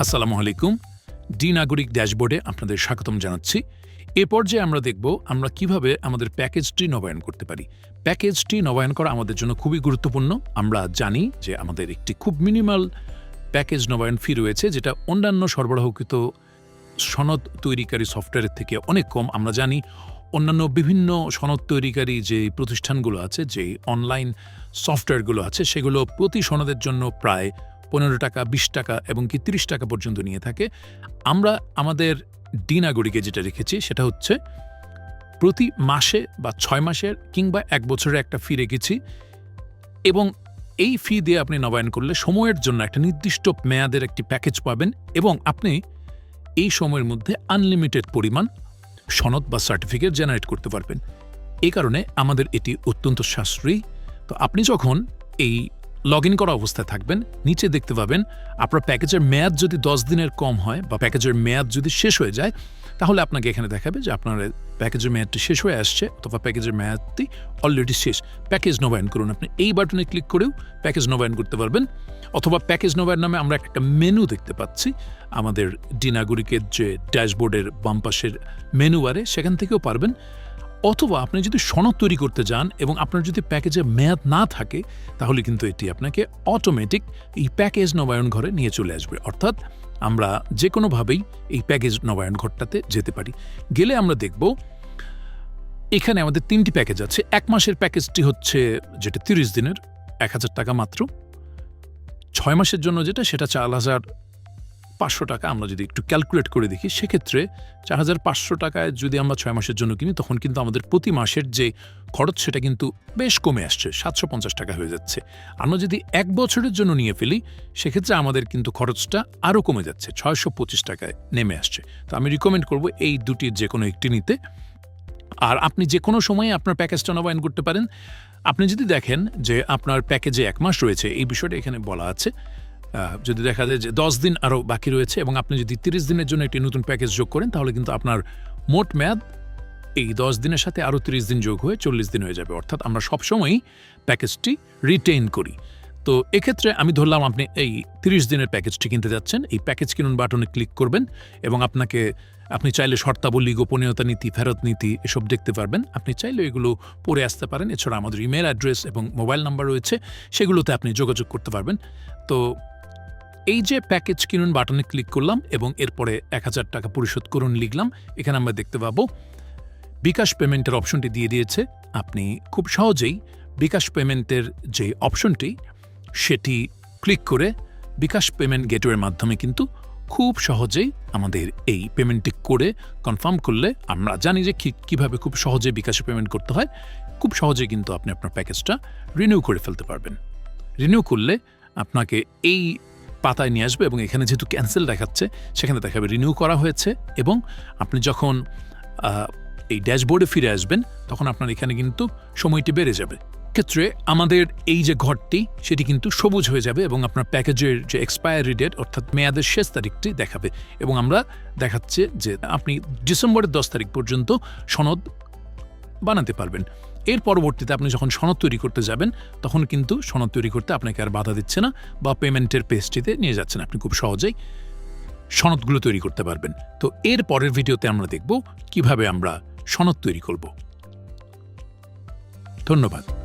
আসসালামু আলাইকুম। ডি নাগরিক ড্যাশবোর্ডে আপনাদের স্বাগতম জানাচ্ছি। এ পর্যায়ে আমরা দেখব আমরা কীভাবে আমাদের প্যাকেজটি নবায়ন করতে পারি। প্যাকেজটি নবায়ন করা আমাদের জন্য খুবই গুরুত্বপূর্ণ। আমরা জানি যে আমাদের একটি খুব মিনিমাল প্যাকেজ নবায়ন ফি রয়েছে, যেটা অন্যান্য সরবরাহকৃত সনদ তৈরিকারী সফটওয়্যারের থেকে অনেক কম। আমরা জানি অন্যান্য বিভিন্ন সনদ তৈরিকারী যে প্রতিষ্ঠানগুলো আছে, যে অনলাইন সফটওয়্যারগুলো আছে, সেগুলো প্রতি সনদের জন্য প্রায় পনেরো টাকা, বিশ টাকা এবং কি তিরিশ টাকা পর্যন্ত নিয়ে থাকে। আমরা আমাদের ডি নাগরিকে যেটা রেখেছি সেটা হচ্ছে প্রতি মাসে বা ছয় মাসের কিংবা এক বছরের একটা ফি রেখেছি এবং এই ফি দিয়ে আপনি নবায়ন করলে সময়ের জন্য একটা নির্দিষ্ট মেয়াদের একটি প্যাকেজ পাবেন এবং আপনি এই সময়ের মধ্যে আনলিমিটেড পরিমাণ সনদ বা সার্টিফিকেট জেনারেট করতে পারবেন। এই কারণে আমাদের এটি অত্যন্ত সাশ্রয়ী। তো আপনি যখন এই লগ ইন করা অবস্থায় থাকবেন, নিচে দেখতে পাবেন, আপনার প্যাকেজের মেয়াদ যদি দশ দিনের কম হয় বা প্যাকেজের মেয়াদ যদি শেষ হয়ে যায়, তাহলে আপনাকে এখানে দেখাবে যে আপনার প্যাকেজের মেয়াদটি শেষ হয়ে আসছে অথবা প্যাকেজের মেয়াদটি অলরেডি শেষ। প্যাকেজ নবায়ন করুন আপনি। এই বাটনে ক্লিক করেও প্যাকেজ নবায়ন করতে পারবেন। অথবা প্যাকেজ নবায়ন নামে আমরা একটা মেনু দেখতে পাচ্ছি। আমাদের ডি নাগরিকের যে ড্যাশবোর্ডের বাম পাশের মেনু বারে সেখান থেকেও পারবেন। অথবা আপনি যদি সনদ তৈরি করতে যান এবং আপনার যদি প্যাকেজে মেয়াদ না থাকে, তাহলে কিন্তু এটি আপনাকে অটোমেটিক এই প্যাকেজ নবায়ন ঘরে নিয়ে চলে আসবে। অর্থাৎ আমরা যে কোনোভাবেই এই প্যাকেজ নবায়ন ঘরটাতে যেতে পারি। গেলে আমরা দেখব, এখানে আমাদের তিনটি প্যাকেজ আছে। এক মাসের প্যাকেজটি হচ্ছে যেটা তিরিশ দিনের, এক হাজার টাকা মাত্র। ছয় মাসের জন্য যেটা, সেটা চার হাজার পাঁচশো টাকা আমরা যদি একটু ক্যালকুলেট করে দেখি, সেক্ষেত্রে চার হাজার পাঁচশো টাকায় যদি আমরা ছয় মাসের জন্য কিনি, তখন কিন্তু আমাদের প্রতি মাসের যে খরচ, সেটা কিন্তু বেশ কমে আসছে, সাতশো পঞ্চাশ টাকা হয়ে যাচ্ছে। আমরা যদি এক বছরের জন্য নিয়ে ফেলি, সেক্ষেত্রে আমাদের কিন্তু খরচটা আরও কমে যাচ্ছে, ছয়শো পঁচিশ টাকায় নেমে আসছে। তো আমি রিকমেন্ড করব এই দুটির যে কোনো একটি নিতে। আর আপনি যে কোনো সময়ে আপনার প্যাকেজটা নবায়ন করতে পারেন। আপনি যদি দেখেন যে আপনার প্যাকেজে এক মাস রয়েছে, এই বিষয়টা এখানে বলা আছে। যদি দেখা যায় যে দশ দিন আরও বাকি রয়েছে এবং আপনি যদি তিরিশ দিনের জন্য একটি নতুন প্যাকেজ যোগ করেন, তাহলে কিন্তু আপনার মোট মেয়াদ এই দশ দিনের সাথে আরও তিরিশ দিন যোগ হয়ে চল্লিশ দিন হয়ে যাবে। অর্থাৎ আমরা সবসময়ই প্যাকেজটি রিটেইন করি। তো এক্ষেত্রে আমি ধরলাম আপনি এই তিরিশ দিনের প্যাকেজটি কিনতে যাচ্ছেন। এই প্যাকেজ কিনুন বাটনে ক্লিক করবেন এবং আপনাকে, আপনি চাইলে শর্তাবলী, গোপনীয়তা নীতি, ফেরত নীতি এসব দেখতে পারবেন। আপনি চাইলে এগুলো পড়ে আসতে পারেন। এছাড়া আমাদের ইমেল অ্যাড্রেস এবং মোবাইল নাম্বার রয়েছে, সেগুলোতে আপনি যোগাযোগ করতে পারবেন। তো এই যে প্যাকেজ কিনুন বাটনে ক্লিক করলাম এবং এরপরে এক হাজার টাকা পরিশোধ করুন লিখলাম, এখানে আমরা দেখতে পাবো, বিকাশ পেমেন্টের অপশনটি দিয়ে দিয়েছে। আপনি খুব সহজেই বিকাশ পেমেন্টের যে অপশনটি, সেটি ক্লিক করে বিকাশ পেমেন্ট গেটওয়ের মাধ্যমে কিন্তু খুব সহজেই আমাদের এই পেমেন্টটি করে কনফার্ম করলে আমরা জানি যে কীভাবে খুব সহজে বিকাশে পেমেন্ট করতে হয়। খুব সহজে কিন্তু আপনি আপনার প্যাকেজটা রিনিউ করে ফেলতে পারবেন। রিনিউ করলে আপনাকে এই পাতায় নিয়ে আসবে এবং এখানে যেহেতু ক্যান্সেল দেখাচ্ছে, সেখানে দেখাবে রিনিউ করা হয়েছে এবং আপনি যখন এই ড্যাশবোর্ডে ফিরে আসবেন, তখন আপনার এখানে কিন্তু সময়টি বেড়ে যাবে। ক্ষেত্রে আমাদের এই যে ঘরটি, সেটি কিন্তু সবুজ হয়ে যাবে এবং আপনার প্যাকেজের যে এক্সপায়ারি ডেট অর্থাৎ মেয়াদের শেষ তারিখটি দেখাবে এবং আমরা দেখাচ্ছে যে আপনি ডিসেম্বরের দশ তারিখ পর্যন্ত সনদ বানাতে পারবেন। এর পরবর্তীতে আপনি যখন সনদ তৈরি করতে যাবেন, তখন কিন্তু সনদ তৈরি করতে আপনাকে আর বাধা দিচ্ছে না বা পেমেন্টের পেজটিতে নিয়ে যাচ্ছেন আপনি খুব সহজেই সনদগুলো তৈরি করতে পারবেন। তো এর পরের ভিডিওতে আমরা দেখব কীভাবে আমরা সনদ তৈরি করব। ধন্যবাদ।